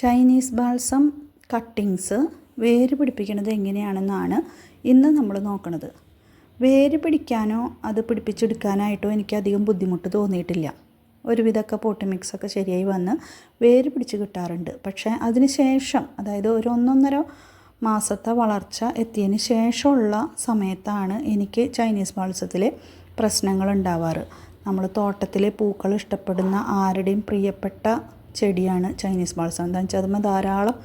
Chinese balsam cuttings വേര് പിടിപ്പിക്കുന്നത് എങ്ങനെയാണെന്നാണ് ഇന്ന് നമ്മൾ നോക്കുന്നത്. വേര് പിടിക്കാനോ അത് പിടിപ്പിച്ചെടുക്കാനായിട്ടോ എനിക്ക് അധികം ബുദ്ധിമുട്ട് തോന്നിയിട്ടില്ല. ഒരുവിധമൊക്കെ പോട്ടി മിക്സൊക്കെ ശരിയായി വന്ന് വേര് പിടിച്ച് കിട്ടാറുണ്ട്. പക്ഷേ അതിന് ശേഷം അതായത് ഒരു ഒന്നൊന്നര മാസത്തെ വളർച്ച എത്തിയതിന് ശേഷമുള്ള സമയത്താണ് എനിക്ക് ചൈനീസ് ബാൾസത്തിൽ പ്രശ്നങ്ങൾ ഉണ്ടാവാറ്. നമ്മൾ തോട്ടത്തിലെ പൂക്കൾ ഇഷ്ടപ്പെടുന്ന ആരുടെയും പ്രിയപ്പെട്ട ചെടിയാണ് ചൈനീസ് ബാൾസം എന്താ വെച്ചാൽ അതുമ്പോൾ ധാരാളം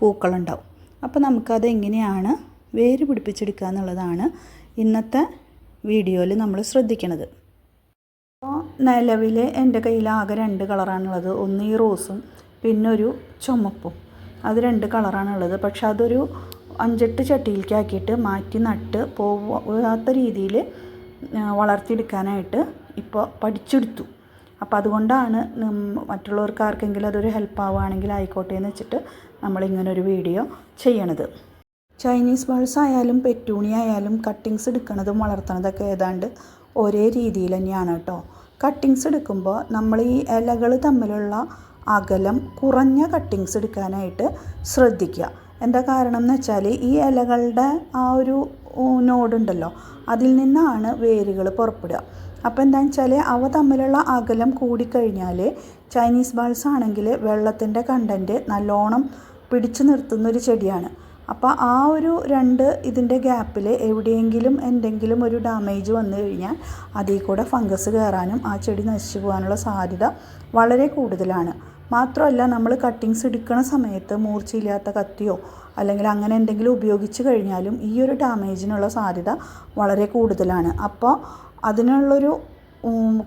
പൂക്കളുണ്ടാവും. അപ്പോൾ നമുക്കത് എങ്ങനെയാണ് വേര് പിടിപ്പിച്ചെടുക്കുക എന്നുള്ളതാണ് ഇന്നത്തെ വീഡിയോയിൽ നമ്മൾ ശ്രദ്ധിക്കുന്നത് അപ്പോൾ നിലവിൽ എന്റെ കയ്യിൽ ആകെ രണ്ട് കളറാണുള്ളത്. ഒന്ന് ഈ റോസും പിന്നെ ഒരു ചുമപ്പും. അത് രണ്ട് കളറാണുള്ളത്. പക്ഷെ അതൊരു അഞ്ചെട്ട് ചട്ടിയിലേക്കാക്കിയിട്ട് മാറ്റി നട്ട് പോവാത്ത രീതിയിൽ വളർത്തിയെടുക്കാനായിട്ട് ഇപ്പോൾ പഠിച്ചെടുത്തു. അപ്പോൾ അതുകൊണ്ടാണ് മറ്റുള്ളവർക്ക് ആർക്കെങ്കിലും അതൊരു ഹെൽപ്പ് ആവുകയാണെങ്കിൽ ആയിക്കോട്ടെ എന്ന് വെച്ചിട്ട് നമ്മൾ ഇങ്ങനെ ഒരു വീഡിയോ ചെയ്യണത്. ചൈനീസ് ബൾസ് ആയാലും പെറ്റൂണി ആയാലും കട്ടിങ്സ് എടുക്കുന്നതും വളർത്തണതൊക്കെ ഏതാണ്ട് ഒരേ രീതിയിൽ തന്നെയാണ് കേട്ടോ. കട്ടിങ്സ് എടുക്കുമ്പോൾ നമ്മൾ ഈ ഇലകൾ തമ്മിലുള്ള അകലം കുറഞ്ഞ കട്ടിങ്സ് എടുക്കാനായിട്ട് ശ്രദ്ധിക്കുക. എന്താ കാരണം എന്ന് വെച്ചാൽ ഈ ഇലകളുടെ ആ ഒരു നോഡുണ്ടല്ലോ അതിൽ നിന്നാണ് വേരുകൾ പുറപ്പെടുക. അപ്പോൾ എന്താണെന്ന് വെച്ചാൽ അവ തമ്മിലുള്ള അകലം കൂടിക്കഴിഞ്ഞാൽ ചൈനീസ് ബാൾസ് ആണെങ്കിൽ വെള്ളത്തിന്റെ കണ്ടന്റ് നല്ലോണം പിടിച്ചു നിർത്തുന്നൊരു ചെടിയാണ്. അപ്പോൾ ആ ഒരു രണ്ട് ഇതിന്റെ ഗ്യാപ്പിൽ എവിടെയെങ്കിലും എന്തെങ്കിലും ഒരു ഡാമേജ് വന്നു കഴിഞ്ഞാൽ അതിൽ കൂടെ ഫംഗസ് കയറാനും ആ ചെടി നശിച്ചു പോകാനുള്ള സാധ്യത വളരെ കൂടുതലാണ്. മാത്രമല്ല നമ്മൾ കട്ടിങ്സ് എടുക്കുന്ന സമയത്ത് മൂർച്ചയില്ലാത്ത കത്തിയോ അല്ലെങ്കിൽ അങ്ങനെ എന്തെങ്കിലും ഉപയോഗിച്ച് കഴിഞ്ഞാലും ഈ ഒരു ഡാമേജിനുള്ള സാധ്യത വളരെ കൂടുതലാണ്. അപ്പോൾ അതിനുള്ളൊരു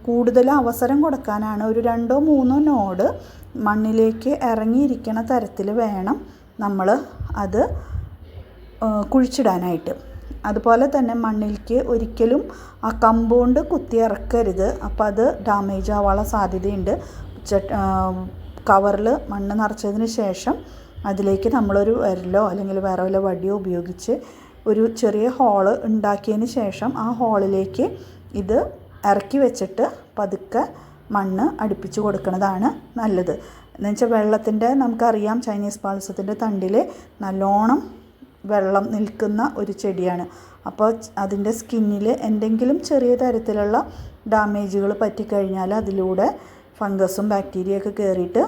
കൂടുതൽ അവസരം കൊടുക്കാനാണ് ഒരു രണ്ടോ മൂന്നോ നോഡ് മണ്ണിലേക്ക് ഇറങ്ങിയിരിക്കുന്ന തരത്തിൽ വേണം നമ്മൾ അത് കുഴിച്ചിടാനായിട്ട്. അതുപോലെ തന്നെ മണ്ണിലേക്ക് ഒരിക്കലും ആ കമ്പൗണ്ട് കുത്തി ഇറക്കരുത്. അപ്പോൾ അത് ഡാമേജ് ആവാനുള്ള സാധ്യതയുണ്ട്. കവറിൽ മണ്ണ് നിറച്ചതിന് ശേഷം അതിലേക്ക് നമ്മളൊരു വിരലോ അല്ലെങ്കിൽ വേറെ വല്ല വടിയോ ഉപയോഗിച്ച് ഒരു ചെറിയ ഹോൾ ഉണ്ടാക്കിയതിന് ശേഷം ആ ഹോളിലേക്ക് ഇത് ഇറക്കി വെച്ചിട്ട് പതുക്കെ മണ്ണ് അടുപ്പിച്ച് കൊടുക്കുന്നതാണ് നല്ലത്. എന്ന് വെച്ചാൽ വെള്ളത്തിന്റെ നമുക്കറിയാം ചൈനീസ് പാൽസത്തിന്റെ തണ്ടിൽ നല്ലോണം വെള്ളം നിൽക്കുന്ന ഒരു ചെടിയാണ്. അപ്പോൾ അതിന്റെ സ്കിന്നിൽ എന്തെങ്കിലും ചെറിയ തരത്തിലുള്ള ഡാമേജുകൾ പറ്റിക്കഴിഞ്ഞാൽ അതിലൂടെ ഫംഗസും ബാക്ടീരിയയൊക്കെ കയറിയിട്ട്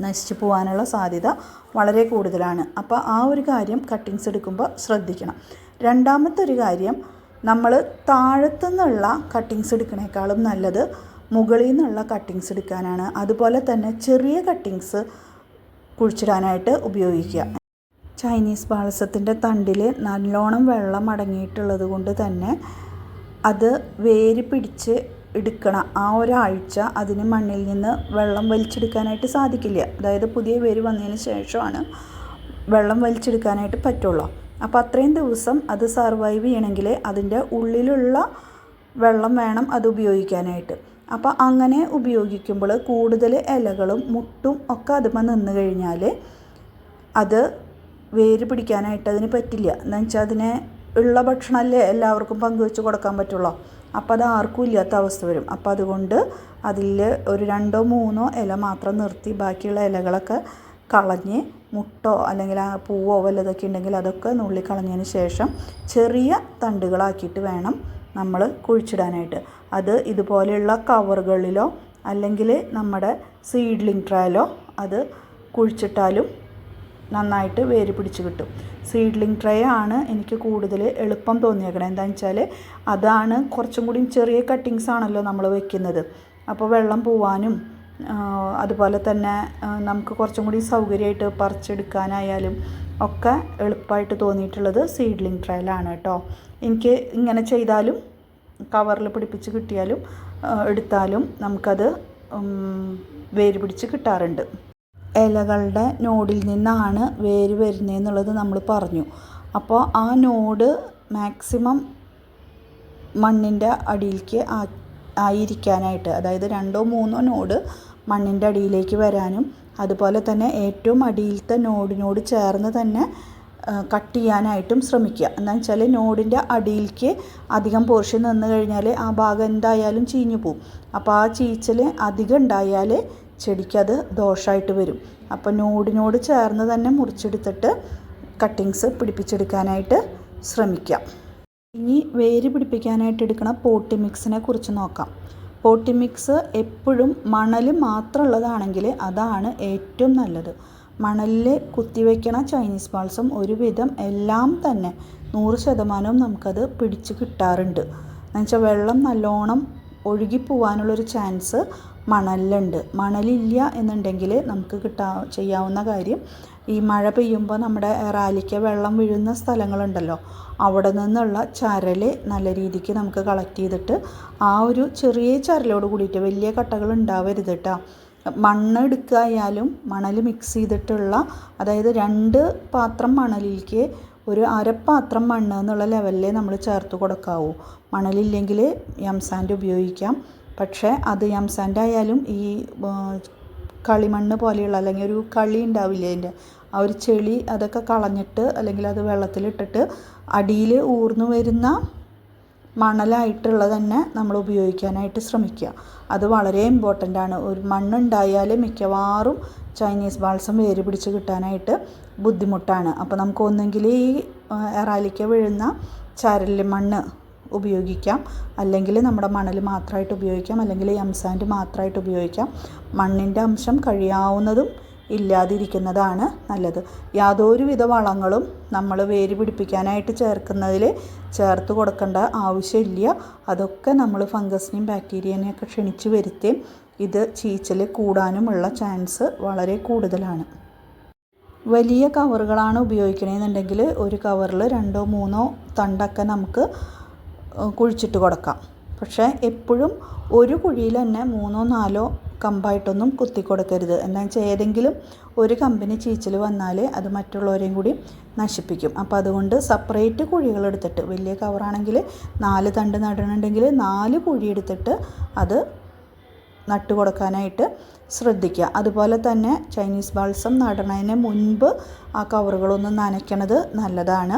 നശിച്ചു പോകാനുള്ള സാധ്യത വളരെ കൂടുതലാണ്. അപ്പോൾ ആ ഒരു കാര്യം കട്ടിങ്സ് എടുക്കുമ്പോൾ ശ്രദ്ധിക്കണം. രണ്ടാമത്തെ ഒരു കാര്യം നമ്മൾ താഴത്തുനിന്നുള്ള കട്ടിങ്സ് എടുക്കണേക്കാളും നല്ലത് മുകളിൽ നിന്നുള്ള കട്ടിങ്സ് എടുക്കാനാണ്. അതുപോലെ തന്നെ ചെറിയ കട്ടിങ്സ് കുഴിച്ചിടാനായിട്ട് ഉപയോഗിക്കുക. ചൈനീസ് പാളസത്തിന്റെ തണ്ടിൽ നല്ലോണം വെള്ളം അടങ്ങിയിട്ടുള്ളത് കൊണ്ട് തന്നെ അത് വേര് പിടിച്ച് എടുക്കണം ആ ഒരാഴ്ച അതിന് മണ്ണിൽ നിന്ന് വെള്ളം വലിച്ചെടുക്കാനായിട്ട് സാധിക്കില്ല. അതായത് പുതിയ വേര് വന്നതിന് ശേഷമാണ് വെള്ളം വലിച്ചെടുക്കാനായിട്ട് പറ്റുള്ളൂ. അപ്പോൾ അത്രയും ദിവസം അത് സർവൈവ് ചെയ്യണമെങ്കിൽ അതിന്റെ ഉള്ളിലുള്ള വെള്ളം വേണം അത് ഉപയോഗിക്കാനായിട്ട്. അപ്പോൾ അങ്ങനെ ഉപയോഗിക്കുമ്പോൾ കൂടുതൽ ഇലകളും മുട്ടും ഒക്കെ അതുമ്പോൾ നിന്ന് കഴിഞ്ഞാൽ അത് വേര് പിടിക്കാനായിട്ട് അതിന് പറ്റില്ല. എന്ന് വെച്ചാൽ അതിനെ ഉള്ള ഭക്ഷണമല്ലേ എല്ലാവർക്കും പങ്കുവെച്ച് കൊടുക്കാൻ പറ്റുള്ളൂ. അപ്പോൾ അത് ആർക്കും ഇല്ലാത്ത അവസ്ഥ വരും. അപ്പോൾ അതുകൊണ്ട് അതിൽ ഒരു രണ്ടോ മൂന്നോ ഇല മാത്രം നിർത്തി ബാക്കിയുള്ള ഇലകളൊക്കെ കളഞ്ഞ് മുട്ടോ അല്ലെങ്കിൽ ആ പൂവോ വല്ലതൊക്കെ ഉണ്ടെങ്കിൽ അതൊക്കെ നുള്ളിക്കളഞ്ഞതിന് ശേഷം ചെറിയ തണ്ടുകളാക്കിയിട്ട് വേണം നമ്മൾ കുഴിച്ചിടാനായിട്ട്. അത് ഇതുപോലെയുള്ള കവറുകളിലോ അല്ലെങ്കിൽ നമ്മുടെ സീഡ്ലിംഗ് ട്രയലോ അത് കുഴിച്ചിട്ടാലും നന്നായിട്ട് വേര് പിടിച്ച് കിട്ടും. സീഡ്ലിംഗ് ട്രേ ആണ് എനിക്ക് കൂടുതൽ എളുപ്പം തോന്നിയേക്കണം എന്താണെന്ന് വെച്ചാൽ അതാണ് കുറച്ചും കൂടി ചെറിയ കട്ടിങ്സ് ആണല്ലോ നമ്മൾ വെക്കുന്നത്. അപ്പോൾ വെള്ളം പോവാനും അതുപോലെ തന്നെ നമുക്ക് കുറച്ചും കൂടി സൗകര്യമായിട്ട് പറിച്ചെടുക്കാനായാലും ഒക്കെ എളുപ്പമായിട്ട് തോന്നിയിട്ടുള്ളത് സീഡ്ലിംഗ് ട്രയലാണ് കേട്ടോ. എനിക്ക് ഇങ്ങനെ ചെയ്താലും കവറിൽ പിടിപ്പിച്ച് കിട്ടിയാലും എടുത്താലും നമുക്കത് വേര് പിടിച്ച് കിട്ടാറുണ്ട്. ഇലകളുടെ നോഡിൽ നിന്നാണ് വേര് വരുന്നതെന്നുള്ളത് നമ്മൾ പറഞ്ഞു. അപ്പോൾ ആ നോഡ് മാക്സിമം മണ്ണിന്റെ അടിയിലേക്ക് ആയിരിക്കാനായിട്ട്. അതായത് രണ്ടോ മൂന്നോ നോഡ് മണ്ണിന്റെ അടിയിലേക്ക് വരാനും അതുപോലെ തന്നെ ഏറ്റവും അടിയിലത്തെ നോഡിനോട് ചേർന്ന് തന്നെ കട്ട് ചെയ്യാനായിട്ടും ശ്രമിക്കുക. എന്താണെന്ന് വെച്ചാൽ നോഡിന്റെ അടിയിലേക്ക് അധികം പോർഷൻ നിന്ന് കഴിഞ്ഞാൽ ആ ഭാഗം എന്തായാലും ചീഞ്ഞു പോവും. അപ്പോൾ ആ ചീച്ചൽ അധികം ഉണ്ടായാൽ ചെടിക്കത് ദോഷമായിട്ട് വരും. അപ്പോൾ നോഡിനോട് ചേർന്ന് തന്നെ മുറിച്ചെടുത്തിട്ട് കട്ടിങ്സ് പിടിപ്പിച്ചെടുക്കാനായിട്ട് ശ്രമിക്കാം. ഇനി വേര് പിടിപ്പിക്കാനായിട്ട് എടുക്കുന്ന പോട്ടി മിക്സിനെ കുറിച്ച് നോക്കാം. പോട്ടി മിക്സ് എപ്പോഴും മണൽ മാത്രമുള്ളതാണെങ്കിൽ അതാണ് ഏറ്റവും നല്ലത്. മണലിൽ കുത്തിവെക്കണ ചൈനീസ് ബാൾസം ഒരുവിധം എല്ലാം തന്നെ നൂറ് ശതമാനവും നമുക്കത് പിടിച്ച് കിട്ടാറുണ്ട്. എന്നുവെച്ചാൽ വെള്ളം നല്ലോണം ഒഴുകി ഒഴുകിപ്പോവാനുള്ളൊരു ചാൻസ് മണലിലുണ്ട്. മണലില്ല എന്നുണ്ടെങ്കിൽ നമുക്ക് കിട്ടാ ചെയ്യാവുന്ന കാര്യം ഈ മഴ പെയ്യുമ്പോൾ നമ്മുടെ റാലിക്ക് വെള്ളം വീഴുന്ന സ്ഥലങ്ങളുണ്ടല്ലോ. അവിടെ നിന്നുള്ള ചരൽ നല്ല രീതിക്ക് നമുക്ക് കളക്ട് ചെയ്തിട്ട് ആ ഒരു ചെറിയ ചരലോട് കൂടിയിട്ട് വലിയ കട്ടകൾ ഉണ്ടാവരുത് കേട്ടോ മണ്ണ് എടുക്കായാലും മണൽ മിക്സ് ചെയ്തിട്ടുള്ള അതായത് രണ്ട് പാത്രം മണലിലേക്ക് ഒരു അരപ്പാത്രം മണ്ണ് എന്നുള്ള ലെവലിലേ നമ്മൾ ചേർത്ത് കൊടുക്കാവൂ. മണലില്ലെങ്കിൽ യംസാൻഡ് ഉപയോഗിക്കാം. പക്ഷേ അത് യംസാൻഡ് ആയാലും ഈ കളിമണ്ണ് പോലെയുള്ള അല്ലെങ്കിൽ ഒരു കളി ഉണ്ടാവില്ലേ അതിന്റെ ആ ഒരു ചെളി അതൊക്കെ കളഞ്ഞിട്ട് അല്ലെങ്കിൽ അത് വെള്ളത്തിലിട്ടിട്ട് അടിയിൽ ഊർന്നു വരുന്ന മണലായിട്ടുള്ളത് തന്നെ നമ്മൾ ഉപയോഗിക്കാനായിട്ട് ശ്രമിക്കുക. അത് വളരെ ഇമ്പോർട്ടന്റ് ആണ്. ഒരു മണ്ണുണ്ടായാൽ മിക്കവാറും ചൈനീസ് ബാൾസം വേര് പിടിച്ച് കിട്ടാനായിട്ട് ബുദ്ധിമുട്ടാണ്. അപ്പോൾ നമുക്ക് ഒന്നെങ്കിൽ ഈ എറാലിക്ക വീഴുന്ന ചരൽ മണ്ണ് ഉപയോഗിക്കാം. അല്ലെങ്കിൽ നമ്മുടെ മണൽ മാത്രമായിട്ട് ഉപയോഗിക്കാം. അല്ലെങ്കിൽ എംസാൻഡ് മാത്രമായിട്ട് ഉപയോഗിക്കാം. മണ്ണിന്റെ അംശം കഴിയാവുന്നതും ഇല്ലാതിരിക്കുന്നതാണ് നല്ലത്. യാതൊരുവിധ വളങ്ങളും നമ്മൾ വേര് പിടിപ്പിക്കാനായിട്ട് ചേർക്കുന്നതിൽ ചേർത്ത് കൊടുക്കേണ്ട ആവശ്യമില്ല. അതൊക്കെ നമ്മൾ ഫംഗസിനെയും ബാക്ടീരിയനെയൊക്കെ ക്ഷണിച്ച് വരുത്തി ഇത് ചീച്ചൽ കൂടാനുമുള്ള ചാൻസ് വളരെ കൂടുതലാണ്. വലിയ കവറുകളാണ് ഉപയോഗിക്കണമെന്നുണ്ടെങ്കിൽ ഒരു കവറിൽ രണ്ടോ മൂന്നോ തണ്ടൊക്കെ നമുക്ക് കുഴിച്ചിട്ട് കൊടുക്കാം. പക്ഷേ എപ്പോഴും ഒരു കുഴിയിൽ തന്നെ മൂന്നോ നാലോ കമ്പായിട്ടൊന്നും കുത്തി കൊടുക്കരുത് എന്താണെന്ന് വെച്ചാൽ ഏതെങ്കിലും ഒരു കമ്പിന് ചീച്ചിൽ വന്നാൽ അത് മറ്റുള്ളവരെയും കൂടി നശിപ്പിക്കും. അപ്പോൾ അതുകൊണ്ട് സെപ്പറേറ്റ് കുഴികൾ എടുത്തിട്ട് വലിയ കവറാണെങ്കിൽ നാല് തണ്ട് നടണമെങ്കിൽ നാല് കുഴി എടുത്തിട്ട് അത് നട്ടു കൊടുക്കാനായിട്ട് ശ്രദ്ധിക്കുക. അതുപോലെ തന്നെ ചൈനീസ് ബാൾസം നടണതിന് മുൻപ് ആ കവറുകളൊന്നും നനയ്ക്കണത് നല്ലതാണ്.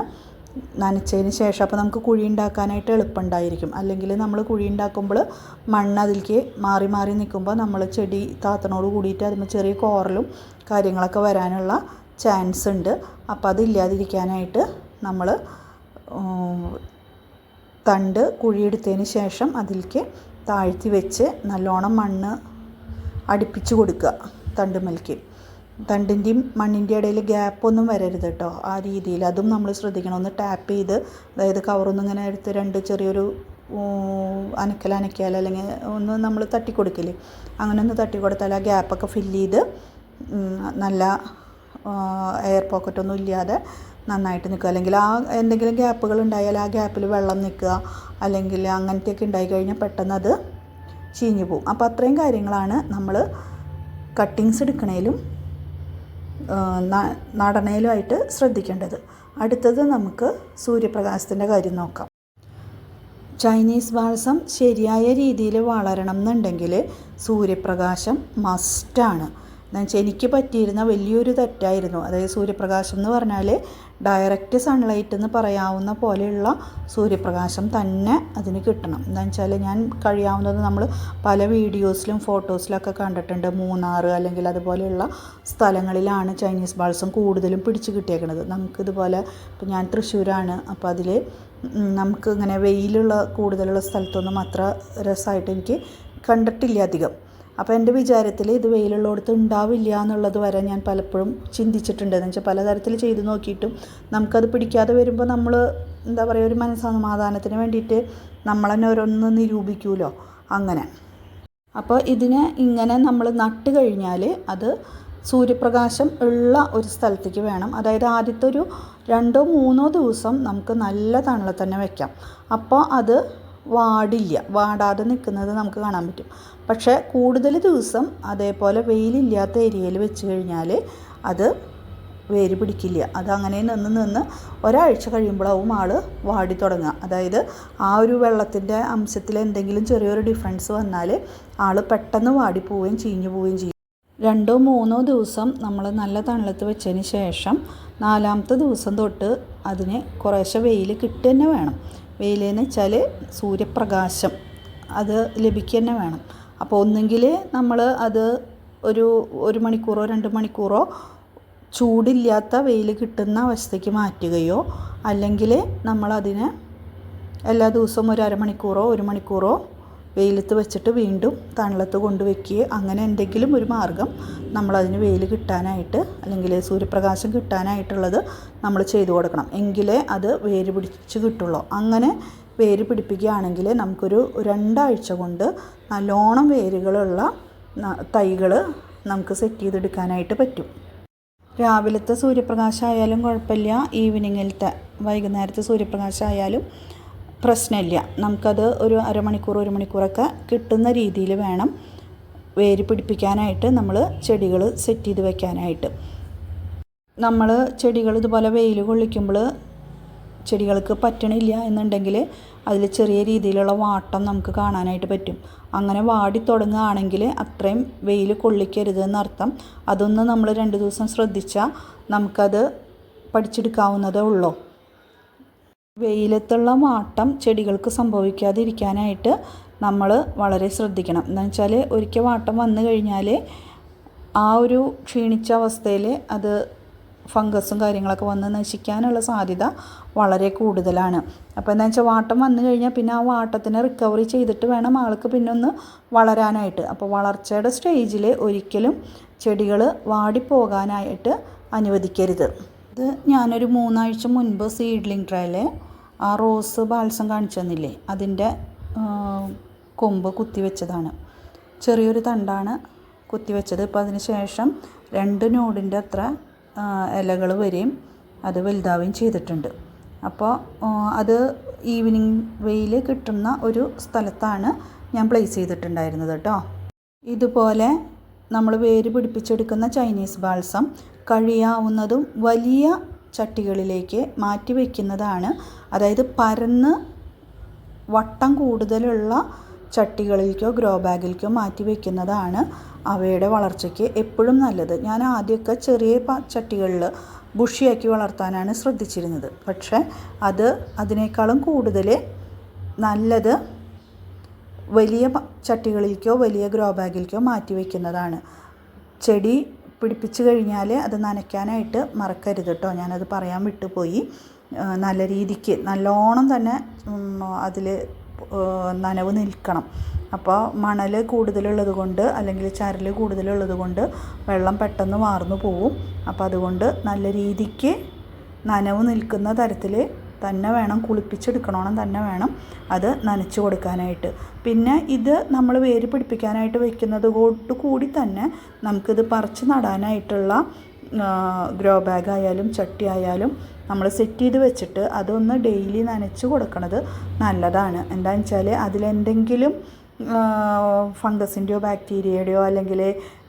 നനച്ചതിന് ശേഷം അപ്പോൾ നമുക്ക് കുഴി ഉണ്ടാക്കാനായിട്ട് എളുപ്പമുണ്ടായിരിക്കും. അല്ലെങ്കിൽ നമ്മൾ കുഴി ഉണ്ടാക്കുമ്പോൾ മണ്ണ് അതിലേക്ക് മാറി മാറി നിൽക്കുമ്പോൾ നമ്മൾ ചെടി താത്തനോട് കൂടിയിട്ട് അതിന് ചെറിയ കോറലും കാര്യങ്ങളൊക്കെ വരാനുള്ള ചാൻസ് ഉണ്ട്. അപ്പോൾ അതില്ലാതിരിക്കാനായിട്ട് നമ്മൾ തണ്ട് കുഴിയെടുത്തതിന് ശേഷം അതിലേക്ക് താഴ്ത്തി വെച്ച് നല്ലോണം മണ്ണ് അടുപ്പിച്ച് കൊടുക്കുക തണ്ടുമൽക്ക് തണ്ടിന്റെയും മണ്ണിന്റെ ഇടയിൽ ഗ്യാപ്പൊന്നും വരരുത് കേട്ടോ ആ രീതിയിൽ അതും നമ്മൾ ശ്രദ്ധിക്കണം. ഒന്ന് ടാപ്പ് ചെയ്ത് അതായത് കവറൊന്നും ഇങ്ങനെ എടുത്ത് രണ്ട് ചെറിയൊരു അനക്കൽ അനക്കിയാൽ അല്ലെങ്കിൽ ഒന്ന് നമ്മൾ തട്ടി കൊടുക്കില്ലേ അങ്ങനെ ഒന്ന് തട്ടി കൊടുത്താൽ ആ ഗ്യാപ്പൊക്കെ ഫില്ല് ചെയ്ത് നല്ല എയർ പോക്കറ്റൊന്നും ഇല്ലാതെ നന്നായിട്ട് നിൽക്കുക. അല്ലെങ്കിൽ ആ എന്തെങ്കിലും ഗ്യാപ്പുകൾ ഉണ്ടായാൽ ആ ഗ്യാപ്പിൽ വെള്ളം നിൽക്കുക. അല്ലെങ്കിൽ അങ്ങനത്തെയൊക്കെ ഉണ്ടായി കഴിഞ്ഞാൽ പെട്ടെന്ന് അത് ചീഞ്ഞു പോകും. അപ്പോൾ അത്രയും കാര്യങ്ങളാണ് നമ്മൾ കട്ടിങ്സ് എടുക്കണേലും നടണേലുമായിട്ട് ശ്രദ്ധിക്കേണ്ടത്. അടുത്തത് നമുക്ക് സൂര്യപ്രകാശത്തിന്റെ കാര്യം നോക്കാം. ചൈനീസ് ബാൾസം ശരിയായ രീതിയിൽ വളരണം എന്നുണ്ടെങ്കിൽ സൂര്യപ്രകാശം മസ്റ്റാണ് എന്നുവെച്ചാൽ എനിക്ക് പറ്റിയിരുന്ന വലിയൊരു തെറ്റായിരുന്നു. അതായത് സൂര്യപ്രകാശം എന്ന് പറഞ്ഞാൽ ഡയറക്റ്റ് സൺലൈറ്റ് എന്ന് പറയാവുന്ന പോലെയുള്ള സൂര്യപ്രകാശം തന്നെ അതിന് കിട്ടണം. എന്താണെന്ന് വെച്ചാൽ ഞാൻ കഴിയാവുന്നത് നമ്മൾ പല വീഡിയോസിലും ഫോട്ടോസിലൊക്കെ കണ്ടിട്ടുണ്ട്. മൂന്നാർ അല്ലെങ്കിൽ അതുപോലെയുള്ള സ്ഥലങ്ങളിലാണ് ചൈനീസ് ബാൾസം കൂടുതലും പിടിച്ചു കിട്ടിയേക്കുന്നത് നമുക്കിതുപോലെ ഇപ്പോൾ ഞാൻ തൃശ്ശൂരാണ്. അപ്പോൾ അതിൽ നമുക്ക് ഇങ്ങനെ വെയിലുള്ള കൂടുതലുള്ള സ്ഥലത്തൊന്നും അത്ര രസമായിട്ട് എനിക്ക് കണ്ടിട്ടില്ല അധികം. അപ്പോൾ എന്റെ വിചാരത്തിൽ ഇത് വെയിലുള്ളിടത്ത് ഉണ്ടാവില്ല എന്നുള്ളത് വരെ ഞാൻ പലപ്പോഴും ചിന്തിച്ചിട്ടുണ്ട്. എന്ന് വെച്ചാൽ പലതരത്തിൽ ചെയ്തു നോക്കിയിട്ടും നമുക്കത് പിടിക്കാതെ വരുമ്പോൾ നമ്മൾ എന്താ പറയുക ഒരു മനസ്സമാധാനത്തിന് വേണ്ടിയിട്ട് നമ്മൾ തന്നെ ഓരോന്ന് നിരൂപിക്കുമല്ലോ അങ്ങനെ. അപ്പോൾ ഇതിനെ ഇങ്ങനെ നമ്മൾ നട്ട് കഴിഞ്ഞാൽ അത് സൂര്യപ്രകാശം ഉള്ള ഒരു സ്ഥലത്തേക്ക് വേണം. അതായത് ആദ്യത്തെ ഒരു രണ്ടോ മൂന്നോ ദിവസം നമുക്ക് നല്ല തണലത്തന്നെ വെക്കാം. അപ്പോൾ അത് വാടില്ല. വാടാതെ നിൽക്കുന്നത് നമുക്ക് കാണാൻ പറ്റും. പക്ഷേ കൂടുതൽ ദിവസം അതേപോലെ വെയിലില്ലാത്ത ഏരിയയിൽ വെച്ച് കഴിഞ്ഞാൽ അത് വേര് പിടിക്കില്ല. അതങ്ങനെ നിന്ന് നിന്ന് ഒരാഴ്ച കഴിയുമ്പോഴാവും ആൾ വാടി തുടങ്ങുക. അതായത് ആ ഒരു വെള്ളത്തിന്റെ അംശത്തിൽ എന്തെങ്കിലും ചെറിയൊരു ഡിഫറൻസ് വന്നാൽ ആൾ പെട്ടെന്ന് വാടിപ്പോവുകയും ചീഞ്ഞു പോവുകയും ചെയ്യും. രണ്ടോ മൂന്നോ ദിവസം നമ്മൾ നല്ല തണലത്ത് വെച്ചതിന് ശേഷം നാലാമത്തെ ദിവസം തൊട്ട് അതിന് കുറേശ്ശെ വെയിൽ കിട്ടുക തന്നെ വേണം. വെയിലെന്ന് വെച്ചാൽ സൂര്യപ്രകാശം അത് ലഭിക്കുക തന്നെ വേണം. അപ്പോൾ ഒന്നുകിൽ നമ്മൾ അത് ഒരു ഒരു മണിക്കൂറോ രണ്ട് മണിക്കൂറോ ചൂടില്ലാത്ത വെയിൽ കിട്ടുന്ന അവസ്ഥയ്ക്ക് മാറ്റുകയോ അല്ലെങ്കിൽ നമ്മളതിനെ എല്ലാ ദിവസവും ഒരു അരമണിക്കൂറോ ഒരു മണിക്കൂറോ വെയിലത്ത് വെച്ചിട്ട് വീണ്ടും തണലത്ത് കൊണ്ട് വയ്ക്കുകയോ അങ്ങനെ എന്തെങ്കിലും ഒരു മാർഗം നമ്മളതിന് വെയിൽ കിട്ടാനായിട്ട് അല്ലെങ്കിൽ സൂര്യപ്രകാശം കിട്ടാനായിട്ടുള്ളത് നമ്മൾ ചെയ്തു കൊടുക്കണം. എങ്കിലേ അത് വേര് പിടിച്ച് കിട്ടുള്ളൂ. അങ്ങനെ വേര് പിടിപ്പിക്കുകയാണെങ്കിൽ നമുക്കൊരു രണ്ടാഴ്ച കൊണ്ട് നല്ലോണം വേരുകളുള്ള തൈകൾ നമുക്ക് സെറ്റ് ചെയ്തെടുക്കാനായിട്ട് പറ്റും. രാവിലത്തെ സൂര്യപ്രകാശമായാലും കുഴപ്പമില്ല. ഈവനിങ്ങിലത്തെ വൈകുന്നേരത്തെ സൂര്യപ്രകാശമായാലും പ്രശ്നമില്ല. നമുക്കത് ഒരു അരമണിക്കൂർ ഒരു മണിക്കൂറൊക്കെ കിട്ടുന്ന രീതിയിൽ വേണം വേര് പിടിപ്പിക്കാനായിട്ട് നമ്മൾ ചെടികൾ സെറ്റ് ചെയ്ത് വെക്കാനായിട്ട്. നമ്മൾ ചെടികൾ ഇതുപോലെ വെയിൽ കൊള്ളിക്കുമ്പോൾ ചെടികൾക്ക് പറ്റണില്ല എന്നുണ്ടെങ്കിൽ അതിൽ ചെറിയ രീതിയിലുള്ള വാട്ടം നമുക്ക് കാണാനായിട്ട് പറ്റും. അങ്ങനെ വാടി തുടങ്ങുകയാണെങ്കിൽ അത്രയും വെയിൽ കൊള്ളിക്കരുത് എന്നർത്ഥം. അതൊന്ന് നമ്മൾ രണ്ട് ദിവസം ശ്രദ്ധിച്ചാൽ നമുക്കത് പഠിച്ചെടുക്കാവുന്നതേ ഉള്ളൂ. വെയിലത്തുള്ള വാട്ടം ചെടികൾക്ക് സംഭവിക്കാതിരിക്കാനായിട്ട് നമ്മൾ വളരെ ശ്രദ്ധിക്കണം. എന്ന് വെച്ചാൽ ഒരിക്കൽ വാട്ടം വന്നു കഴിഞ്ഞാൽ ആ ഒരു ക്ഷീണിച്ച അവസ്ഥയിൽ അത് ഫംഗസും കാര്യങ്ങളൊക്കെ വന്ന് നശിക്കാനുള്ള സാധ്യത വളരെ കൂടുതലാണ്. അപ്പോൾ എന്താ വെച്ചാൽ വാട്ടം വന്നു കഴിഞ്ഞാൽ പിന്നെ ആ വാട്ടത്തിനെ റിക്കവറി ചെയ്തിട്ട് വേണം ആൾക്ക് പിന്നെ ഒന്ന് വളരാനായിട്ട്. അപ്പോൾ വളർച്ചയുടെ സ്റ്റേജിൽ ഒരിക്കലും ചെടികൾ വാടിപ്പോകാനായിട്ട് അനുവദിക്കരുത്. ഇത് ഞാനൊരു മൂന്നാഴ്ച മുൻപ് സീഡ്ലിംഗ് ട്രയൽ ആ റോസ് ബാൽസം കാണിച്ചു തന്നില്ലേ? അതിന്റെ കൊമ്പ് കുത്തിവെച്ചതാണ് ചെറിയൊരു തണ്ടാണ് കുത്തിവെച്ചത് ഇപ്പോൾ അതിന് ശേഷം രണ്ട് നോഡിന്റെ അത്ര ഇലകൾ വരെയും അത് വലുതാവുകയും ചെയ്തിട്ടുണ്ട്. അപ്പോൾ അത് ഈവനിങ് വെയിൽ കിട്ടുന്ന ഒരു സ്ഥലത്താണ് ഞാൻ പ്ലേസ് ചെയ്തിട്ടുണ്ടായിരുന്നത് കേട്ടോ. ഇതുപോലെ നമ്മൾ വേര് പിടിപ്പിച്ചെടുക്കുന്ന ചൈനീസ് ബാൾസം കഴിയാവുന്നതും വലിയ ചട്ടികളിലേക്ക് മാറ്റി വയ്ക്കുന്നതാണ് അതായത് പരന്ന് വട്ടം കൂടുതലുള്ള ചട്ടികളിലേക്കോ ഗ്രോ ബാഗിലേക്കോ മാറ്റി വയ്ക്കുന്നതാണ് അവയുടെ വളർച്ചയ്ക്ക് എപ്പോഴും നല്ലത്. ഞാൻ ആദ്യമൊക്കെ ചെറിയ ചട്ടികളിൽ ബുഷിയാക്കി വളർത്താനാണ് ശ്രദ്ധിച്ചിരുന്നത്. പക്ഷേ അത് അതിനേക്കാളും കൂടുതൽ നല്ലത് വലിയ ചട്ടികളിലേക്കോ വലിയ ഗ്രോ ബാഗിലേക്കോ മാറ്റി വയ്ക്കുന്നതാണ് ചെടി പിടിപ്പിച്ചു കഴിഞ്ഞാൽ അത് നനയ്ക്കാനായിട്ട് മറക്കരുത് കേട്ടോ. ഞാനത് പറയാൻ വിട്ടുപോയി. നല്ല രീതിക്ക് നല്ലോണം തന്നെ അതിൽ നനവ് നിൽക്കണം. അപ്പോൾ മണൽ കൂടുതലുള്ളത് കൊണ്ട് അല്ലെങ്കിൽ ചരൽ കൂടുതലുള്ളത് കൊണ്ട് വെള്ളം പെട്ടെന്ന് വാർന്നു പോവും. അപ്പോൾ അതുകൊണ്ട് നല്ല രീതിക്ക് നനവ് നിൽക്കുന്ന തരത്തിൽ തന്നെ വേണം കുളിപ്പിച്ചെടുക്കണോണം തന്നെ വേണം അത് നനച്ച് കൊടുക്കാനായിട്ട്. പിന്നെ ഇത് നമ്മൾ വേര് പിടിപ്പിക്കാനായിട്ട് വെക്കുന്നത് കൊണ്ട് കൂടി തന്നെ നമുക്കിത് പറിച്ച് നടാനായിട്ടുള്ള ഗ്രോ ബാഗ് ആയാലും ചട്ടി ആയാലും നമ്മൾ സെറ്റ് ചെയ്ത് വെച്ചിട്ട് അതൊന്ന് ഡെയിലി നനച്ച് കൊടുക്കുന്നത് നല്ലതാണ്. എന്താണെന്ന് വെച്ചാൽ അതിലെന്തെങ്കിലും ഫംഗസിന്റെയോ ബാക്ടീരിയയുടെയോ അല്ലെങ്കിൽ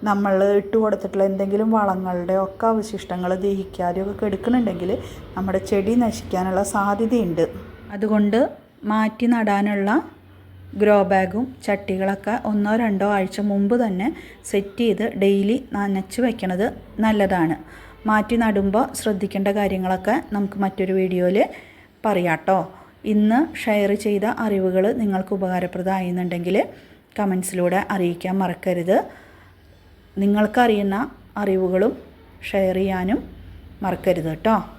നമ്മൾ ഇട്ട് കൊടുത്തിട്ടുള്ള എന്തെങ്കിലും വളങ്ങളുടെയോ ഒക്കെ അവശിഷ്ടങ്ങൾ ദഹിക്കാതെയോ ഒക്കെ എടുക്കുന്നുണ്ടെങ്കിൽ നമ്മുടെ ചെടി നശിക്കാനുള്ള സാധ്യതയുണ്ട്. അതുകൊണ്ട് മാറ്റി നടാനുള്ള ഗ്രോ ബാഗും ചട്ടികളൊക്കെ ഒന്നോ രണ്ടോ ആഴ്ച മുമ്പ് തന്നെ സെറ്റ് ചെയ്ത് ഡെയിലി നനച്ച് വയ്ക്കണത് നല്ലതാണ്. മാറ്റി നടുമ്പോൾ ശ്രദ്ധിക്കേണ്ട കാര്യങ്ങളൊക്കെ നമുക്ക് മറ്റൊരു വീഡിയോയിൽ പറയാം കേട്ടോ ഇന്ന് ഷെയർ ചെയ്ത അറിവുകൾ നിങ്ങൾക്ക് ഉപകാരപ്രദമായിരുന്നുണ്ടെങ്കിൽ കമൻസിലൂടെ അറിയിക്കാൻ മറക്കരുത്. നിങ്ങൾക്കറിയുന്ന അറിവുകളും ഷെയർ ചെയ്യാനും മറക്കരുത് കേട്ടോ.